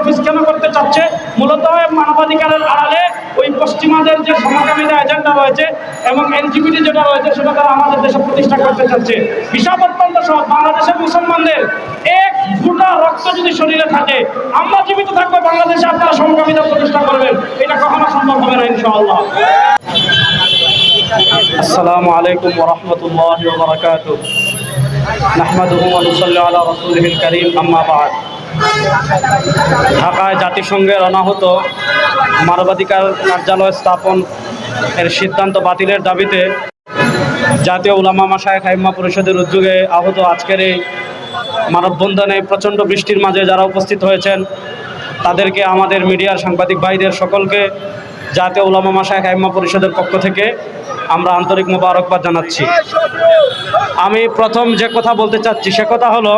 মানবাধিকারের অফিস কেন করতে চাচ্ছে মূলত মানবাধিকারের আড়ালে ওই পশ্চিমাদের যে সমকামীদের এজেন্ডা রয়েছে এবং এনজিপিটি যেটা রয়েছে সেটা তারা আমাদের দেশে প্রতিষ্ঠা করতে চাচ্ছে হিসাব অত্যন্ত সহজ বাংলাদেশের মুসলমানদের এক ফুটা রক্ত যদি শরীরে থাকে আমরা জীবিত থাকবো বাংলাদেশে আপনারা সমকামীদের প্রতিষ্ঠা করবেন এটা কখনো সম্ভব হবে না ইনশাআল্লাহ السلام عليكم ورحمة الله وبركاته نحمده ونصلي على رسوله الكريم أما بعد ঢাকায় জাতিসংঘের অনাহত মানবাধিকার কার্যালয় স্থাপন এর সিদ্ধান্ত বাতিলের দাবিতে জাতীয় উলামা মাসায় খাইমা পরিষদের উদ্যোগে আহত আজকের এই মানববন্ধনে প্রচণ্ড বৃষ্টির মাঝে যারা উপস্থিত হয়েছেন, তাদেরকে আমাদের মিডিয়ার সাংবাদিক ভাইদের সকলকে জাতীয় উলামা মাসায় খাইমা পরিষদের পক্ষ থেকে আমরা আন্তরিক মোবারকবাদ জানাচ্ছি। আমি প্রথম যে কথা বলতে চাচ্ছি সে কথা হলো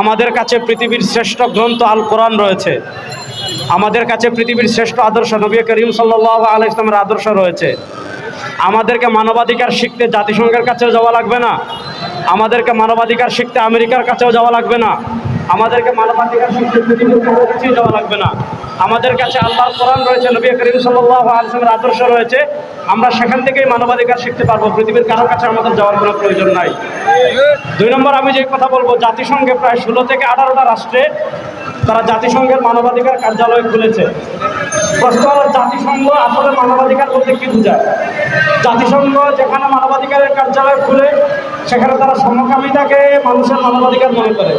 আমাদের কাছে পৃথিবীর শ্রেষ্ঠ গ্রন্থ আল কোরআন রয়েছে। আমাদের কাছে পৃথিবীর শ্রেষ্ঠ আদর্শ নবী করিম সাল্লাহ আল ইসলামের আদর্শ রয়েছে। আমাদেরকে মানবাধিকার শিখতে জাতিসংঘের কাছেও যাওয়া লাগবে না। আমাদেরকে মানবাধিকার শিখতে আমেরিকার কাছেও যাওয়া লাগবে না। আমাদেরকে মানবাধিকার শিখতে পৃথিবীর কাছেই যাওয়া লাগবে না। আমাদের কাছে আল্লাহর কোরআন রয়েছে, নবী করিম সাল্লাহ আলসালামের আদর্শ রয়েছে। আমরা সেখান থেকেই মানবাধিকার শিখতে পারব। পৃথিবীর কারোর কাছে আমাদের যাওয়ার কোনো প্রয়োজন নাই। দুই নম্বর, আমি যে কথা বলব, জাতিসংঘে প্রায় ষোলো থেকে আঠারোটা রাষ্ট্রে তারা জাতিসংঘের মানবাধিকার কার্যালয় খুলেছে। প্রশ্ন হলো, জাতিসংঘ আসলে মানবাধিকার বলতে কি বোঝায়? জাতিসংঘ যেখানে মানবাধিকারের কার্যালয় খুলে, সেখানে তারা সমকামিতাকে মানুষের মানবাধিকার মনে করে।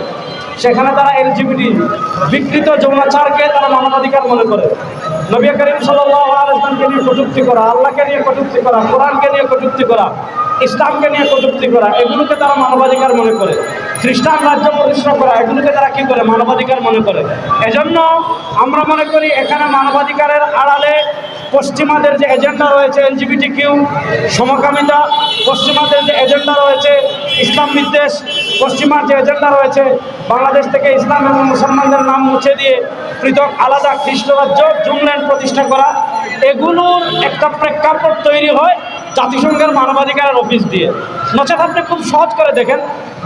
সেখানে তারা এলজিবিটি বিকৃত যৌনাচারকে তারা মানবাধিকার মনে করে। নবী করিম সাল্লামকে নিয়ে কটুক্তি করা, আল্লাহকে নিয়ে কটুক্তি করা, কোরআনকে নিয়ে কটুক্তি করা, ইসলামকে নিয়ে কটুক্তি করা, এগুলোকে তারা মানবাধিকার মনে করে। খ্রিস্টান রাজ্য প্রতিষ্ঠা করা, এগুলোকে তারা কি করে? মানবাধিকার মনে করে। এজন্য আমরা মনে করি এখানে মানবাধিকারের আড়ালে পশ্চিমাদের যে এজেন্ডা রয়েছে এলজিবিটি কিউ সমকামিতা, পশ্চিমাদের যে এজেন্ডা রয়েছে ইসলাম বিদ্বেষ, পশ্চিমার যে এজেন্ডা রয়েছে বাংলাদেশ থেকে ইসলাম এবং মুসলমানদের নাম মুছে দিয়ে পৃথক আলাদা খ্রিস্ট রাজ্য জুমল্যান্ড প্রতিষ্ঠা করা, এগুলোর একটা প্রেক্ষাপট তৈরি হয় জাতিসংঘের মানবাধিকারের অফিস দিয়ে। নচেত আপনি খুব সহজ করে দেখেন,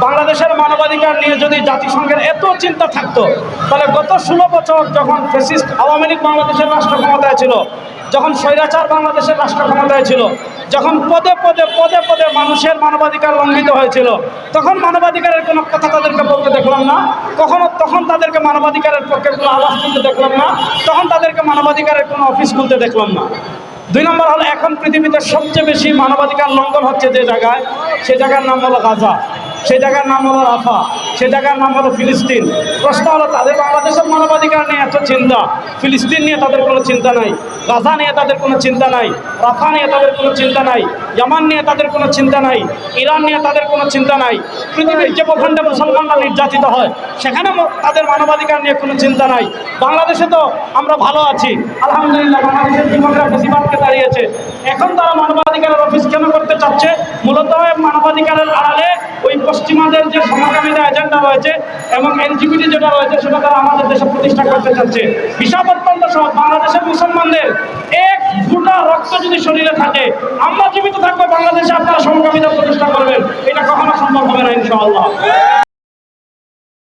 বাংলাদেশের মানবাধিকার নিয়ে যদি জাতিসংঘের এত চিন্তা থাকতো, তাহলে গত ষোলো বছর যখন ফেসিস্ট আওয়ামী লীগ বাংলাদেশের রাষ্ট্র ক্ষমতায় ছিল যখন স্বৈরাচার বাংলাদেশের রাষ্ট্র ক্ষমতায় ছিল, যখন পদে পদে পদে পদে মানুষের মানবাধিকার লঙ্ঘিত হয়েছিল, তখন মানবাধিকারের কোনো কথা তাদেরকে বলতে দেখলাম না। কখনো তখন তাদেরকে মানবাধিকারের পক্ষে কোনো আওয়াজ তুলতে দেখলাম না। তখন তাদেরকে মানবাধিকারের কোনো অফিস খুলতে দেখলাম না। দুই নম্বর হলো, এখন পৃথিবীতে সবচেয়ে বেশি মানবাধিকার লঙ্ঘন হচ্ছে যে জায়গায়, সে জায়গার নাম হলো গাজা। সে জায়গার নাম হলো রাফা সে জায়গার নাম হলো ফিলিস্তিন। প্রশ্ন হলো, তাদের বাংলাদেশের মানবাধিকার নিয়ে এত চিন্তা, ফিলিস্তিন নিয়ে তাদের কোনো চিন্তা নাই, গাজা নিয়ে তাদের কোনো চিন্তা নাই, রাফা নিয়ে তাদের কোনো চিন্তা নাই, ইয়ামান নিয়ে তাদের কোনো চিন্তা নাই, ইরান নিয়ে তাদের কোনো চিন্তা নাই। পৃথিবীর যে ভূখণ্ডে মুসলমানরা নির্যাতিত হয়, সেখানে তাদের মানবাধিকার নিয়ে কোনো চিন্তা নাই। বাংলাদেশে তো আমরা ভালো আছি, আলহামদুলিল্লাহ বাংলাদেশের যুবকরা বেশিরভাগকে দাঁড়িয়েছে। এখন তারা মানবাধিকারের অফিস কেন করতে চাচ্ছে? মূলত মানবাধিকারের আড়ালে ওই পশ্চিমাদের যে সমকামীদের এজেন্ডা রয়েছে এবং এনজিপিটি যেটা রয়েছে সেটা তারা আমাদের দেশে প্রতিষ্ঠা করতে চাচ্ছে। হিসাব অত্যন্ত সহজ। বাংলাদেশের মুসলমানদের এক ফুটা রক্ত যদি শরীরে থাকে, আমরা জীবিত থাকব, বাংলাদেশে আপনারা সমকামীদের প্রতিষ্ঠা করবেন। এটা কখনো সম্ভব হবে না, ইনশাআল্লাহ।